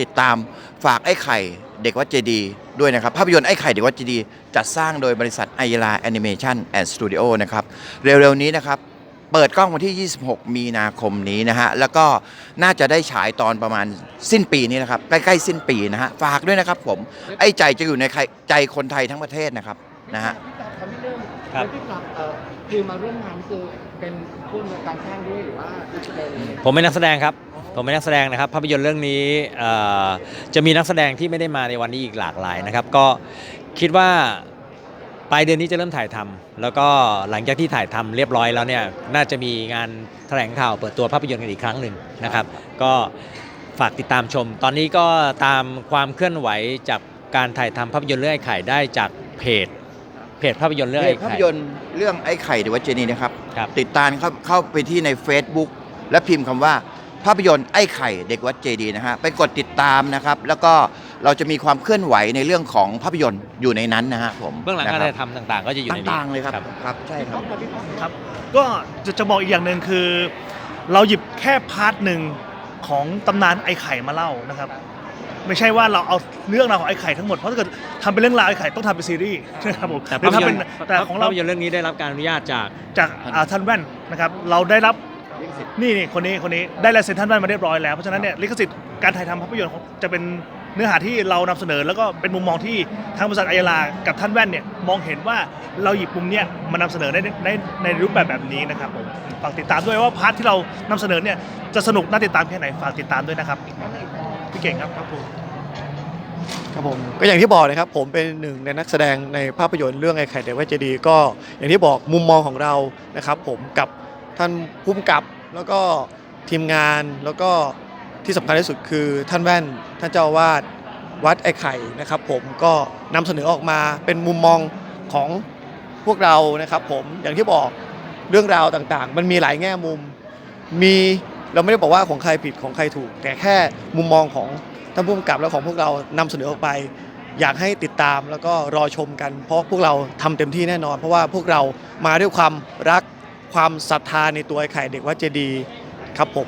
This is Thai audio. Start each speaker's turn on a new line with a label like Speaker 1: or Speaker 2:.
Speaker 1: ติดตามฝากไอ้ไข่เด็กวัดเจดีย์ด้วยนะครับ ภาพยนตร์ไอ้ไข่เด็กวัดเจดีย์จัดสร้างโดยบริษัทไอยลาแอนิเมชันแอนด์สตูดิโอนะครับ เร็วๆนี้นะครับ เปิดกล้องวันที่ 26 มีนาคมนี้นะฮะ แล้วก็น่าจะได้ฉายตอนประมาณสิ้นปีนี้นะครับ ใกล้ๆสิ้นปีนะฮะ ฝากด้วยนะครับผม ไอ้ใจจะอยู่ในใครใจคนไทยทั้งประเทศนะครับนะฮะ
Speaker 2: พี่ตั๊กครับพี่เริ่ม
Speaker 3: ครับ
Speaker 2: แล้วพี่ตั๊กเอ่อคือมาร่วมงานคือเป็นผู้ในวยการสร้างด้วยหรือว่าเป็น
Speaker 3: ผมเป็นนักแสดงครับ ผมเป็นนักแสดงนะครับภาพยนตร์เรื่องนี้เอ่อจะมีนักแสดงที่ไม่ได้มาในวันนี้อีกหลากหลายนะครับก็คิดว่าปลายเดือนนี้จะเริ่มถ่ายทำแล้วก็หลังจากที่ถ่ายทำเรียบร้อยแล้วเนี่ยน่าจะมีงานแถลงข่าวเปิดตัวภาพยนตร์กันอีกครั้งหนึ่งนะครับ ก็ฝากติดตามชม ตอนนี้ก็ตามความเคลื่อนไหวจากการถ่ายทำภาพยนตร์เรื่องไอ้ไข่ได้จากเพจเพจภาพยนตร์เรื่อง
Speaker 1: เพ
Speaker 3: ไอ้
Speaker 1: จภาพ
Speaker 3: ไข่
Speaker 1: ยนตร์เรื่องไอ้ไข่เด็กวัดเจดีย์นะครับ
Speaker 3: ครับ
Speaker 1: ติดตามเข้าเข้าไปที่ใน Facebook และพิมพ์คำว่า ภาพยนตร์ไอ้ไข่เด็กวัดเจดีย์นะฮะไปกดติดตามนะครับ แล้วก็เราจะมีความเคลื่อนไหวในเรื่องของภาพยนตร์อยู่ในนั้นนะฮะผม
Speaker 3: เบื้องหลังการ
Speaker 1: นะค
Speaker 3: ถ่า
Speaker 1: รับ
Speaker 3: ยทำต่างๆ ก็จะอยู่ในนี้
Speaker 1: ต่างๆเลยครับครับใช่ครับ
Speaker 4: ครับ ก็จะจะบอกอีกอย่างหนึ่งคือ เราหยิบแค่พาร์ทหนึ่งของตำนานไอ้ไข่มาเล่านะครับ ไม่ใช่ว่าเราเอาเรื่องราวของไอ้ไข่ทั้งหมดเพราะถ้าเกิดทำเป็นเรื่องราวไอ้ไข่ต้องทำเป็นซีรีส์นะครับผม
Speaker 3: แต่
Speaker 4: หรือ
Speaker 3: ภาพ
Speaker 4: ทำ
Speaker 3: ย
Speaker 4: เป็นน
Speaker 3: ตร์
Speaker 4: แต่ของเรา
Speaker 3: ภาพยนตร์เรื่องนี้ได้รับการอนุญาตจาก
Speaker 4: จากอ่าท่านแว่นนะครับ เราได้รับ นี่นี่คนนี้คนนี้ได้ลายเซ็นท่านแว่นมาเรียบร้อยแล้วเพราะฉะนั้นเนี่ยลิขสิทธิ์การถ่ายทำภาพยนตร์ของจะเป็นเนื้อหาที่เรานำเสนอ แล้วก็เป็นมุมมองที่ทางบริษัทไอยาลากับท่านแว่นเนี่ยมองเห็นว่าเราหยิบมุมเนี้ยมานำเสนอในในในรูปแบบแบบนี้นะครับผมฝากติดตามด้วยว่าพาร์ทที่เรานำเสนอเนี่ยจะสนุกน่าติดตามแค่ไหนฝากติดตามด้วยนะครับพี่เก่งครับครับผม
Speaker 5: ครับผมก็อย่างที่บอกนะครับผมเป็นหนึ่งในนักแสดงในภาพยนตร์เรื่องไอ้ไข่เด็กวัดเจดีย์ก็อย่างที่บอกมุมมองของเรานะครับผมกับท่านผู้กำกับ แล้วก็ทีมงานแล้วก็ที่สำคัญที่สุดคือท่านแว่นท่านเจ้าวาดวัดไอ้ไข่นะครับ ผมก็นำเสนอออกมาเป็นมุมมองของพวกเรานะครับ ผมอย่างที่บอกเรื่องราวต่างๆ มันมีหลายแง่มุม มีเราไม่ได้บอกว่าของใครผิดของใครถูก แต่แค่มุมมองของท่านผู้กำกับและของพวกเรานำเสนอออกไป อยากให้ติดตามแล้วก็รอชมกัน เพราะพวกเราทำเต็มที่แน่นอน เพราะว่าพวกเรามาด้วยความรัก ความศรัทธาในตัวไอ้ไข่เด็กวัดเจดีครับผม